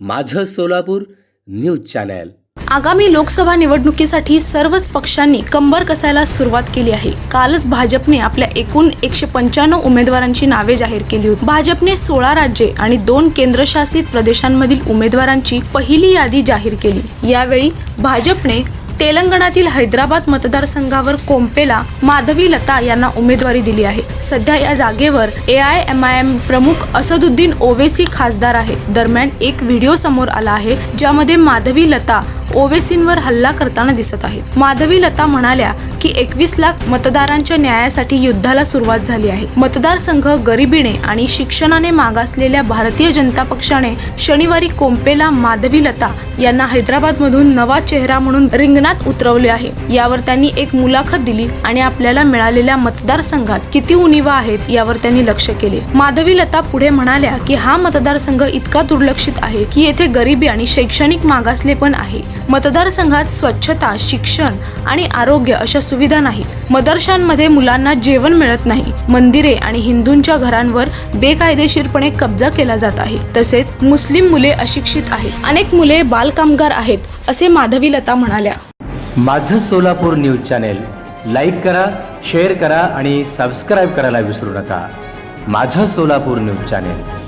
माझं Solapur news channel. आगामी लोकसभा निवडणुकीसाठी सर्वच पक्षांनी कंबर कसायला सुरुवात केली आहे. कालच भाजपने आपल्या एकूण एकशे पंच्याण्णव उमेदवारांची नावे जाहीर केली होती. भाजपने सोळा राज्ये आणि दोन केंद्रशासित प्रदेशांमधील उमेदवारांची पहिली यादी जाहीर केली. यावेळी भाजपने तेलंगणातील हैदराबाद मतदारसंघावर कोम्पेला माधवी लता यांना उमेदवारी दिली आहे. सध्या या जागेवर A I M I M प्रमुख असदुद्दीन ओवेसी खासदार आहे दरम्यान एक व्हिडिओ समोर आला आहे ज्यामध्ये माधवी लता ओवेसींवर हल्ला करताना दिसत आहे. माधवी लता म्हणाल्या की एकवीस लाख मतदारांच्या न्यायासाठी युद्धाला सुरुवात झाली आहे. मतदारसंघ गरिबीने आणि शिक्षणाने मागासलेल्या भारतीय जनता पक्षाने शनिवारी कोंपेला माधवी लता यांना हैदराबादमधून नवा चेहरा म्हणून रिंगणात उतरवले आहे. यावर त्यांनी एक मुलाखत दिली आणि आपल्याला मिळालेल्या मतदारसंघात किती उणीवा आहेत यावर त्यांनी लक्ष केले. माधवी लता पुढे म्हणाल्या की हा मतदारसंघ इतका दुर्लक्षित आहे की येथे गरिबी आणि शैक्षणिक मागासले पण आहे. मतदारसंघात स्वच्छता शिक्षण आणि आरोग्य अशा सुविधा नाहीत. मदरशांमध्ये मुलांना जेवण मिळत नाही. मंदिरे आणि हिंदूंच्या घरांवर बेकायदेशीरपणे कब्जा केला जात आहे. तसेच मुस्लिम मुले अशिक्षित आहेत. अनेक मुले बालकामगार आहेत असे माधवी लता म्हणाल्या. माझं सोलापूर न्यूज चॅनेल लाईक करा शेअर करा आणि सबस्क्राईब करायला विसरू नका. माझं सोलापूर न्यूज चॅनेल.